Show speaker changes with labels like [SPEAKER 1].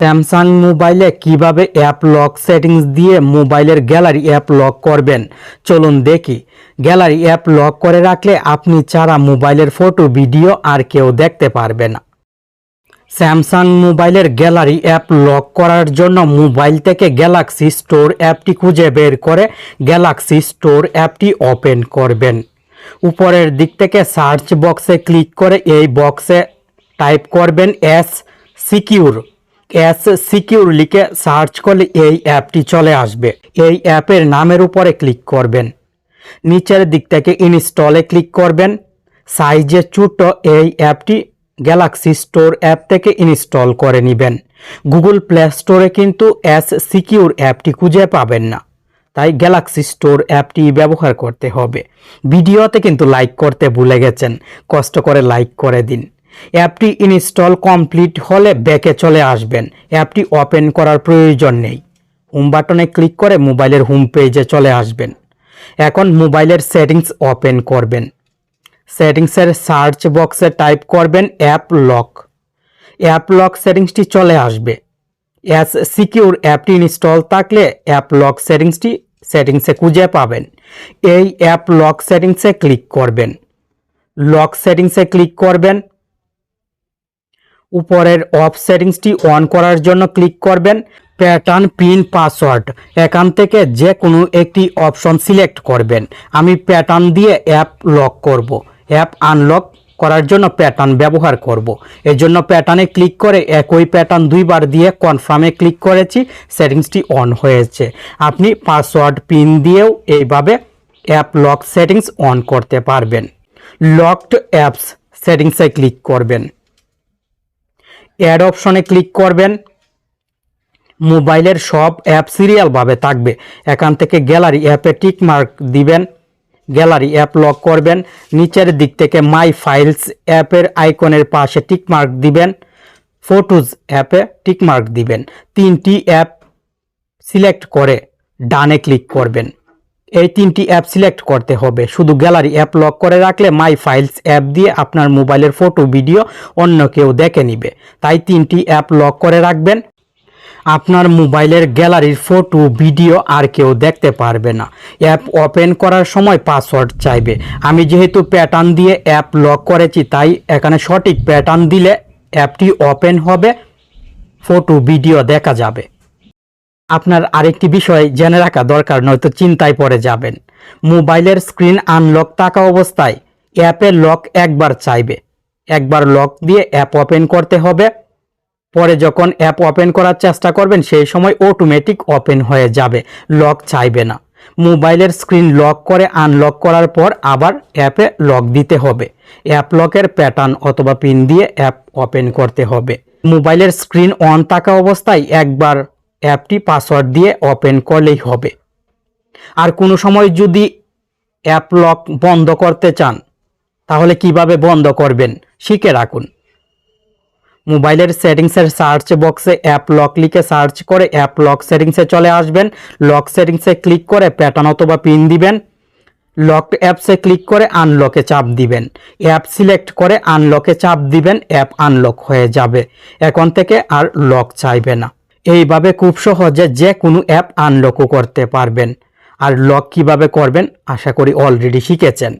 [SPEAKER 1] Samsung মোবাইলে কীভাবে app lock settings দিয়ে মোবাইলের গ্যালারি অ্যাপ লক করবেন? চলুন দেখি। গ্যালারি অ্যাপ লক করে রাখলে আপনি ছাড়া মোবাইলের ফটো, ভিডিও আর কেউ দেখতে পারবে না। স্যামসাং মোবাইলের গ্যালারি অ্যাপ লক করার জন্য মোবাইল থেকে গ্যালাক্সি স্টোর অ্যাপটি খুঁজে বের করে গ্যালাক্সি স্টোর অ্যাপটি ওপেন করবেন। উপরের দিক থেকে সার্চ বক্সে ক্লিক করে এই বক্সে টাইপ করবেন, এস সিকিউর। এস সিকিউর লিখে সার্চ করলে এই অ্যাপটি চলে আসবে। এই অ্যাপের নামের উপরে ক্লিক করবেন। নিচের দিক থেকে ইনস্টলে ক্লিক করবেন। সাইজে ছোট এই অ্যাপটি গ্যালাক্সি স্টোর অ্যাপ থেকে ইনস্টল করে নেবেন। গুগল প্লে স্টোরে কিন্তু এস সিকিউর অ্যাপটি খুঁজে পাবেন না। তাই গ্যালাক্সি স্টোর অ্যাপটি ব্যবহার করতে হবে। ভিডিওতে কিন্তু লাইক করতে ভুলে গেছেন। কষ্ট করে লাইক করে দিন। অ্যাপটি ইনস্টল কমপ্লিট হলে ব্যাকে চলে আসবেন। অ্যাপটি ওপেন করার প্রয়োজন নেই। হোম বাটনে ক্লিক করে মোবাইলের হোম পেজে চলে আসবেন। এখন মোবাইলের সেটিংস ওপেন করবেন। সেটিংসের সার্চ বক্সে টাইপ করবেন অ্যাপ লক। অ্যাপ লক সেটিংসটি চলে আসবে। অ্যাস সিকিউর অ্যাপটি ইনস্টল থাকলে অ্যাপ লক সেটিংসটি সেটিংসে খুঁজে পাবেন। এই অ্যাপ লক সেটিংসে ক্লিক করবেন। লক সেটিংসে ক্লিক করবেন। উপরের অফ সেটিংসটি অন করার জন্য ক্লিক করবেন। প্যাটার্ন পিন পাসওয়ার্ড এখান থেকে যে কোনো একটি অপশন সিলেক্ট করবেন। আমি প্যাটার্ন দিয়ে অ্যাপ লক করব। অ্যাপ আনলক করার জন্য প্যাটার্ন ব্যবহার করব। এর জন্য প্যাটার্নে ক্লিক করে একই প্যাটার্ন দুইবার দিয়ে কনফার্মে ক্লিক করেছি। সেটিংসটি অন হয়েছে। আপনি পাসওয়ার্ড পিন দিয়েও এইভাবে অ্যাপ লক সেটিংস অন করতে পারবেন। লকড অ্যাপস সেটিংসে ক্লিক করবেন। অ্যাড অপশনে ক্লিক করবেন। মোবাইলের সব অ্যাপ সিরিয়ালভাবে থাকবে। এখান থেকে গ্যালারি অ্যাপে টিক মার্ক দিবেন। গ্যালারি অ্যাপ লক করবেন। নিচের দিক থেকে মাই ফাইলস অ্যাপের আইকনের পাশে টিক মার্ক দিবেন। ফটোজ অ্যাপে টিক মার্ক দিবেন। তিনটি অ্যাপ সিলেক্ট করে ডানে ক্লিক করবেন। এই তিনটি অ্যাপ সিলেক্ট করতে হবে। শুধু গ্যালারি অ্যাপ লক করে রাখলে মাই ফাইলস অ্যাপ দিয়ে আপনার মোবাইলের ফটো ভিডিও অন্য কেউ দেখে নিবে। তাই তিনটি অ্যাপ লক করে রাখবেন। আপনার মোবাইলের গ্যালারির ফটো ভিডিও আর কেউ দেখতে পারবে না। অ্যাপ ওপেন করার সময় পাসওয়ার্ড চাইবে। আমি যেহেতু প্যাটার্ন দিয়ে অ্যাপ লক করেছি, তাই এখানে সঠিক প্যাটার্ন দিলে অ্যাপটি ওপেন হবে। ফটো ভিডিও দেখা যাবে। আপনার আরেকটি বিষয় জেনে রাখা দরকার, নয়তো চিন্তায় পড়ে যাবেন। মোবাইলের স্ক্রিন আনলক থাকা অবস্থায় অ্যাপের লক একবার চাইবে। একবার লক দিয়ে অ্যাপ ওপেন করতে হবে। পরে যখন অ্যাপ ওপেন করার চেষ্টা করবেন, সেই সময় অটোমেটিক ওপেন হয়ে যাবে। লক চাইবে না। মোবাইলের স্ক্রিন লক করে আনলক করার পর আবার অ্যাপে লক দিতে হবে। অ্যাপ লকের প্যাটার্ন অথবা পিন দিয়ে অ্যাপ ওপেন করতে হবে। মোবাইলের স্ক্রিন অন থাকা অবস্থায় একবার অ্যাপটি পাসওয়ার্ড দিয়ে ওপেন করলেই হবে। আর কোনো সময় যদি অ্যাপ লক বন্ধ করতে চান, তাহলে কীভাবে বন্ধ করবেন শিখে রাখুন। মোবাইলের সেটিংসের সার্চ বক্সে অ্যাপ লক লিখে সার্চ করে অ্যাপ লক সেটিংসে চলে আসবেন। লক সেটিংসে ক্লিক করে প্যাটার্ন অথবা পিন দিবেন। লক অ্যাপসে ক্লিক করে আনলকে চাপ দিবেন। অ্যাপ সিলেক্ট করে আনলকে চাপ দিবেন, অ্যাপ আনলক হয়ে যাবে। এখন থেকে আর লক চাইবে না। এইভাবে খুব সহজে যে কোনো অ্যাপ আনলকও করতে পারবেন। আর লক কীভাবে করবেন, আশা করি অলরেডি শিখেছেন।